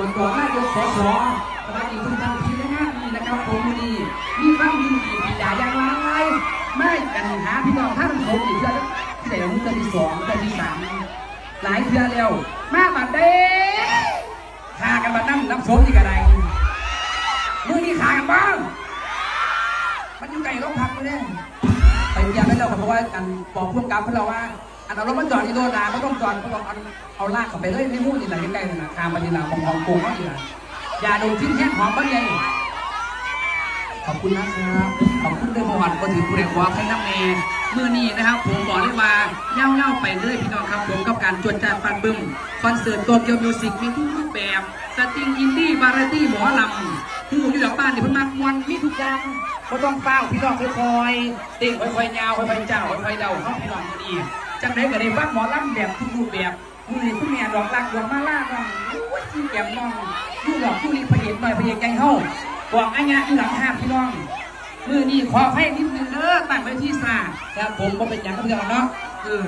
บนตัวนหน้ายกสสสวัสดีทุกท่านที่ได้งานนี้นะครับผมวันนี้มีความยินดีปีดาอย่างไรไม่กันหาพี่น้องท่านเขาอีกแล้วที่ไหนเราเจะที่สองเจะที่สามหลายเทื่อแล้วมาบัดเด้หากันมานั่งรับชมที่กระไดมือนี้ขากันบ้าง มันอยู่ไกลโรงพักเลยไปพยายามให้เราเพราะว่าอันบอกพ่วงกับพวกเราว่า อันเอารถมาจอดที่โดนนาไม่ต้องจอดเพราะเราเอาเอาลากเข้าไปเลยในมู่นี่แหละใกล้ๆนี่นะตามไปนี่แหละของของกูก็นี่แหละยาดมทิ้งแห้งหอมก็เลยขอบคุณนะครับ ขอบคุณด้วยประวัติก็ถือผู้เด็กว่าให้น้ำเมย์มือนี้นะครับ ผมบอกเลยว่าเง่าเง่าไปเลยพี่น้องครับผมกับการจวนจานฟันบึ้มคอนเสิร์ตตัวเกียวมิวสิกมีทุกรูปแบบสตริงอินดี้บาราตี้หมอลำคือผมอยู่หลังบ้านนี่เพิ่นมากวันมีทุกอย่างก็ต้องเฝ้าพี่น้องค่อยๆเต้นค่อยๆยาวค่อยๆเจ้าค่อยๆเดาเข้าพี่น้องดี จังไดก็ได้ฟังหมอลำแบบทุกรูปแบบมือนี้คุณแม่ดอกรักดอกมาล่าน้องอุ้ยที่แก้มน้องดูดอกดูรีพระเอกหน่อยพระเอกใจเฮาบอกอันเนี้ยอยู่หลังห้ามพี่น้อง มือนี่ขอให้นิดนึงเด้อตั้งไว้ที่ซ่าครับผมก็เป็นอย่างกับพี่น้องเนาะเออ